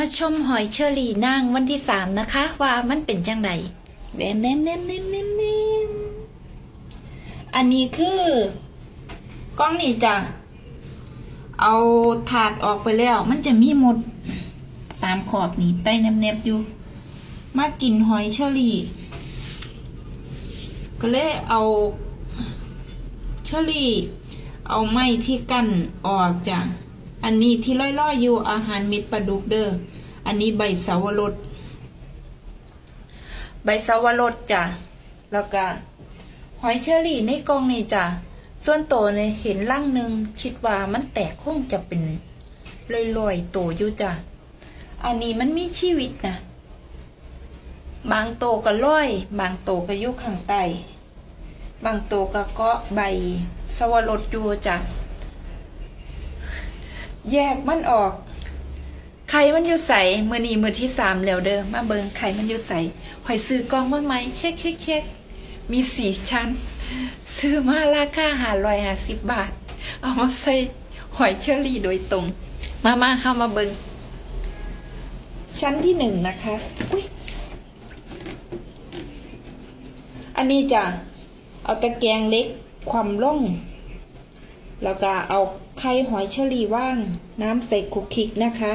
มาชมหอยเชอรี่นางวันที่สามนะคะ ว่ามันเป็นจังไดแนมแนมแนมแนมแนมแนมอันนี้คือกล้องนี่จะเอาถาดออกไปแล้ว มันจะมีหมดตามขอบนี่ใต้แนบๆอยู่ มากินหอยเชอรี่ ก็เลยเอาเชอรี่ เอาไม้ที่กั้นออกจ้ะ อันนี้ที่ล่อยๆอยู่อาหารเม็ดปลาดุกเด้อ อันนี้ใบสาวรส ใบสาวรสจ้ะ แล้วก็หอยเชอรี่ในกล่องนี่จ้ะ ส่วนโตเนี่ยเห็นล่างหนึ่งคิดว่ามันแตกคงจะเป็นลอยๆโตอยู่จ้ะ อันนี้มันมีชีวิตนะ บางโตก็ลอย บางโตก็อยู่ข้างใต้บางโตก็เกาะใบสวรสอยู่จ้ะ แยกมันออกไข่มันอยู่ใสมือนีมือที่สามแล้วเด้อมาเบิงไข่มันอยู่ใสหอยซื้อกล่องมาไหมเช็คเช็คเช็คมีสี่ชั้น ซื้อมาราคาหาร้อยห้าสิบบาท เอามาใส่หอยเชอรี่โดยตรง มามาเข้ามาเบิงชั้นที่หนึ่งนะคะอุ้ยอันนี้จะเอาตะแกรงเล็กความล่อง แล้วก็เอา ไข่หอยเชอรี่ว่าง น้ำใส่คลุกคลิกนะคะ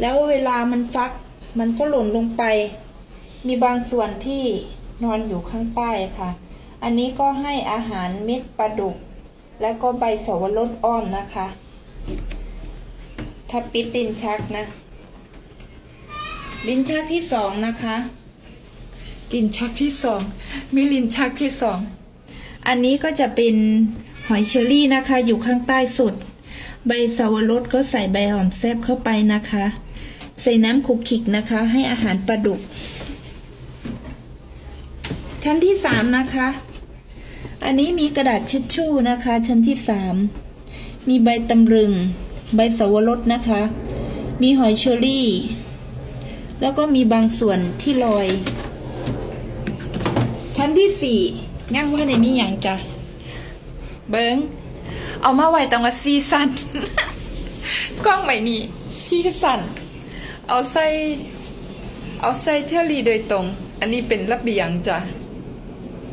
แล้วเวลามันฟัก มันก็หล่นลงไป มีบางส่วนที่นอนอยู่ข้างใต้ค่ะ อันนี้ก็ให้อาหารเม็ดปลาดุก แล้วก็ใบสวรสอ้อมนะคะ ถ้าปิดลิ้นชักนะลิ้นชักที่สองนะคะลิ้นชักที่สองมีลิ้นชักที่สอง อันนี้ก็จะเป็น หอยเชอรี่นะคะ อยู่ข้างใต้สุด ใบสาวรสก็ใส่ใบหอมแซบเข้าไปนะคะ ใส่น้ำคุกคิกนะคะ ให้อาหารปลาดุก ชั้นที่สามนะคะ อันนี้มีกระดาษเช็ดชู่นะคะ ชั้นที่สามมีใบตำลึง ใบสาวรสนะคะ มีหอยเชอรี่ แล้วก็มีบางส่วนที่ลอย ชั้นที่สี่ย่างว่าในมีอย่างจ้ะ เบิงเอามาไว้ตั้งว่าซีซันกล้องใบนี้ซีซันเอาใส่เอาใส่เชอรี่โดยตรง อันนี้เป็นระเบียงจ้ะ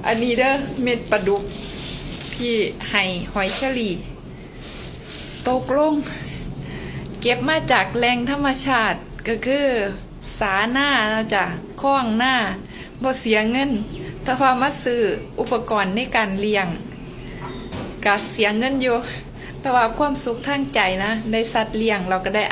อันนี้เด้อเม็ดปลาดุกที่ให้หอยเชอรี่ตกลง เก็บมาจากแหล่งธรรมชาติก็คือ สาหน้าเนาะจ้ะคล้องหน้าบ่เสียเงิน แต่พอมาซื้ออุปกรณ์ในการเลี้ยง ก็เสียเงินอยู่ แต่ว่าความสุขทางใจนะ ได้สัตว์เลี้ยงเราก็ได้